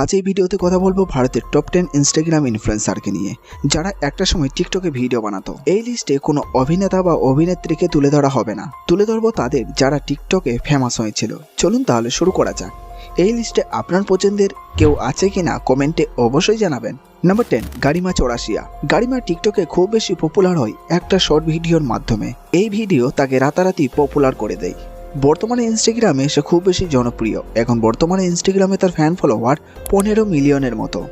আজ এই ভিডিওতে কথা বলব ভারতের টপ টেন ইনস্টাগ্রাম ইনফ্লুয়েন্সারকে নিয়ে, যারা একটা সময় টিকটকে ভিডিও বানাতো। এই লিস্টে কোনো অভিনেতা বা অভিনেত্রীকে তুলে ধরা হবে না। তুলে ধরবো তাদের যারা টিকটকে ফেমাস হয়েছিল। চলুন তাহলে শুরু করা যাক। এই লিস্টে আপনার পছন্দের কেউ আছে কিনা কমেন্টে অবশ্যই জানাবেন। Number ten Garima Chaurasia. গাড়িমা টিকটকে খুব বেশি পপুলার হয় একটা শর্ট ভিডিওর মাধ্যমে। এই ভিডিও তাকে রাতারাতি পপুলার করে দেয়। বর্তমানে ইনস্টাগ্রামে সে খুব বেশি জনপ্রিয়। এখন বর্তমানে ইনস্টাগ্রামে তার ফ্যান ফলোয়ার পনেরো মিলিয়নের মতো।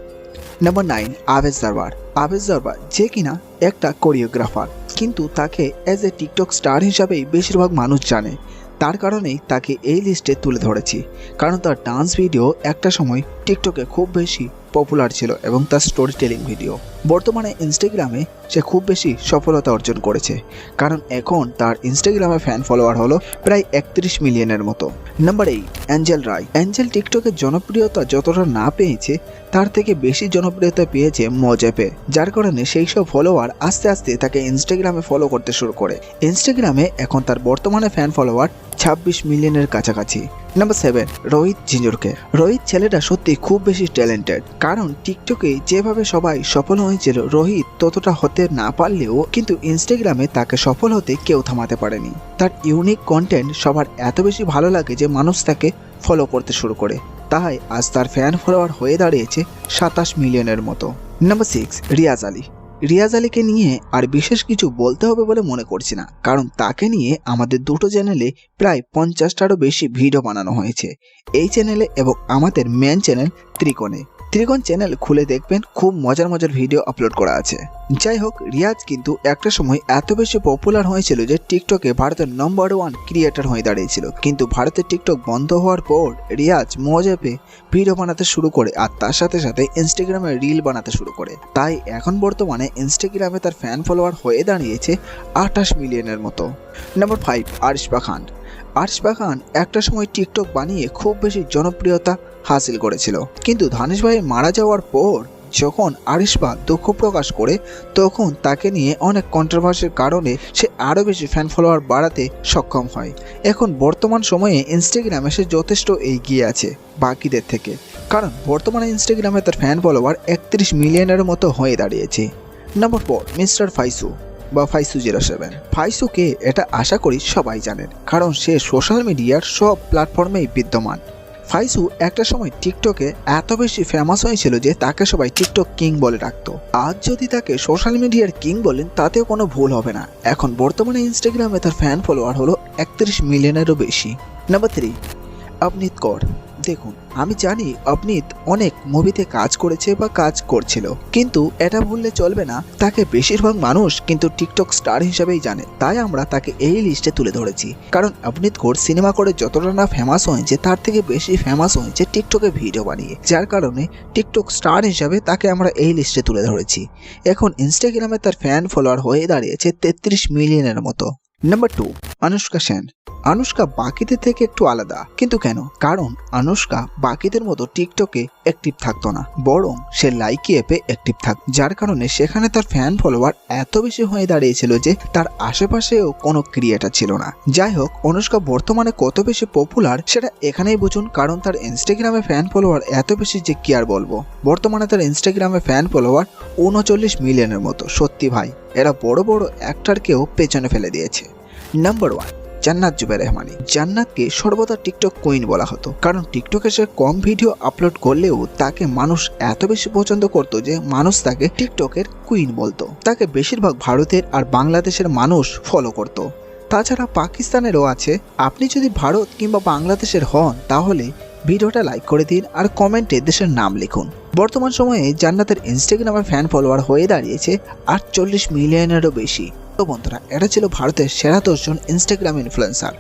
নাম্বার নাইন আবেজ দারবার আবেজ দারবার যে কিনা একটা কোরিওগ্রাফার কিন্তু তাকে অ্যাজ এ টিকটক স্টার হিসাবেই বেশিরভাগ মানুষ জানে। তার কারণেই তাকে এই লিস্টে তুলে ধরেছি। কারণ তার ডান্স ভিডিও একটা সময় টিকটকে খুব বেশি পপুলার ছিল এবং তার স্টোরি টেলিং ভিডিও বর্তমানে ইনস্টাগ্রামে সে খুব বেশি সফলতা অর্জন করেছে, কারণ এখন তার ইনস্টাগ্রামে ফ্যান ফলোয়ার হলো প্রায় একত্রিশ মিলিয়নের মতো। Number eight Angel Rai Angel টিকটকের জনপ্রিয়তা যতটা না পেয়েছে, তার থেকে বেশি জনপ্রিয়তা পেয়েছে মজেপে যার কারণে সেই সব ফলোয়ার আস্তে আস্তে তাকে ইনস্টাগ্রামে ফলো করতে শুরু করে। ইনস্টাগ্রামে এখন তার বর্তমানে ফ্যান ফলোয়ার ছাব্বিশ মিলিয়নের কাছাকাছি। নাম্বার সেভেন রোহিত ঝিঞ্জুরকে রোহিত ছেলেটা সত্যি খুব বেশি ট্যালেন্টেড কারণ টিকটকে যেভাবে সবাই সফল হয়েছিল, রোহিত ততটা হতে না পারলেও কিন্তু ইনস্টাগ্রামে তাকে সফল হতে কেউ থামাতে পারেনি। তার ইউনিক কন্টেন্ট সবার এত বেশি ভালো লাগে যে মানুষ তাকে ফলো করতে শুরু করে। তাই আজ তার ফ্যান ফলোয়ার হয়ে দাঁড়িয়েছে সাতাশ মিলিয়নের মতো। Number six Riyaz Ali. Riaz আলীকে নিয়ে আর বিশেষ কিছু বলতে হবে বলে মনে করছি না, কারণ তাকে নিয়ে আমাদের দুটো চ্যানেলে প্রায় পঞ্চাশটারও বেশি ভিডিও বানানো হয়েছে। এই চ্যানেলে এবং আমাদের মেন চ্যানেল ত্রিকোণে। ত্রিকোণ চ্যানেল খুলে দেখবেন, খুব মজার মজার ভিডিও আপলোড করা আছে। যাই হোক রিয়াজ কিন্তু একটা সময় এত বেশি পপুলার হয়েছিল যে টিকটকে ভারতের নম্বর ওয়ান ক্রিয়েটার হয়ে দাঁড়িয়েছিল। কিন্তু ভারতের টিকটক বন্ধ হওয়ার পর রিয়াজ মজা পেয়ে ভিডিও বানাতে শুরু করে আর তার সাথে সাথে ইনস্টাগ্রামে রিল বানাতে শুরু করে। তাই এখন বর্তমানে ইনস্টাগ্রামে তার ফ্যান ফলোয়ার হয়ে দাঁড়িয়েছে আঠাশ মিলিয়নের মতো। নাম্বার ফাইভ আরিশপা খান। আরিশপা খান একটা সময় টিকটক বানিয়ে খুব বেশি জনপ্রিয়তা হাসিল করেছিল। কিন্তু ধানেশ ভাই মারা যাওয়ার পর যখন আরিশপা দুঃখ প্রকাশ করে, তখন তাকে নিয়ে অনেক কন্ট্রোভার্সির কারণে সে আরও বেশি ফ্যান ফলোয়ার বাড়াতে সক্ষম হয়। এখন বর্তমান সময়ে ইনস্টাগ্রামে সে যথেষ্ট এগিয়ে আছে বাকিদের থেকে। কারণ বর্তমানে ইনস্টাগ্রামে তার ফ্যান ফলোয়ার একত্রিশ মিলিয়নের মতো হয়ে দাঁড়িয়েছে। Number four mister Faisu. বা ফাইসু জিরো সেভেন। ফাইসুকে এটা আশা করি সবাই জানেন, কারণ সে সোশ্যাল মিডিয়ার সব প্ল্যাটফর্মেই বিদ্যমান। ফাইসু একটা সময় টিকটকে এত বেশি ফেমাস হয়েছিল যে তাকে সবাই টিকটক কিং বলে ডাকতো। আজ যদি তাকে সোশ্যাল মিডিয়ার কিং বলেন, তাতেও কোনো ভুল হবে না। এখন বর্তমানে ইনস্টাগ্রামে তার ফ্যান ফলোয়ার হলো একত্রিশ মিলিয়নেরও বেশি। নাম্বার থ্রি অবনীত কর দেখুন, আমি জানি অবনীত অনেক মুভিতে কাজ করেছে বা কাজ করছিল, কিন্তু এটা ভুললে চলবে না। তাকে বেশিরভাগ মানুষ কিন্তু টিকটক স্টার হিসেবেই জানে, তাই আমরা তাকে এই লিস্টে তুলে ধরেছি। কারণ অবনীত কৌর সিনেমা করে যতটা না ফেমাস হয়েছে, তার থেকে বেশি ফেমাস হয়েছে টিকটকে ভিডিও বানিয়ে। যার কারণে টিকটক স্টার হিসাবে তাকে আমরা এই লিস্টে তুলে ধরেছি। এখন ইনস্টাগ্রামে তার ফ্যান ফলোয়ার হয়ে দাঁড়িয়েছে তেত্রিশ মিলিয়নের মতো। Number two Anushka Sen. Anushka বাকিদের থেকে একটু আলাদা। কিন্তু কেন? কারণ আনুষ্কা বাকিদের মতো টিকটকে অ্যাক্টিভ থাকতো না। বরং সে লাইকি অ্যাপে অ্যাক্টিভ থাক। যার কারণে সেখানে তার ফ্যান ফলোয়ার এত বেশি হয়ে দাঁড়িয়েছিল যে তার আশেপাশেও কোনো ক্রিয়েটার ছিল না। যাই হোক, অনুষ্কা বর্তমানে কত বেশি পপুলার সেটা এখানেই বুঝুন। কারণ তার ইনস্টাগ্রামে ফ্যান ফলোয়ার এত বেশি যে কি আর বলব? বর্তমানে তার ইনস্টাগ্রামে ফ্যান ফলোয়ার উনচল্লিশ মিলিয়নের মতো। সত্যি ভাই, এরা বড় বড় অ্যাক্টারকেও পেছনে ফেলে দিয়েছে। নাম্বার ওয়ান জান্নাত জুবের রহমানি। জান্নাতকে সর্বদা টিকটক কুইন বলা হতো। কারণ টিকটকে সে কম ভিডিও আপলোড করলেও তাকে মানুষ এত বেশি পছন্দ করতো যে মানুষ তাকে টিকটকের কুইন বলতো। তাকে বেশিরভাগ ভারতের আর বাংলাদেশের মানুষ ফলো করতো। তাছাড়া পাকিস্তানেরও আছে। আপনি যদি ভারত কিংবা বাংলাদেশের হন, তাহলে ভিডিওটা লাইক করে দিন আর কমেন্টে দেশের নাম লিখুন। বর্তমান সময়ে জান্নাতের ইনস্টাগ্রামে ফ্যান ফলোয়ার হয়ে দাঁড়িয়েছে আটচল্লিশ মিলিয়নেরও বেশি। তো বন্ধুরা এটা ছিল ভারতের সেরা দশজন ইনস্টাগ্রাম ইনফ্লুয়েন্সার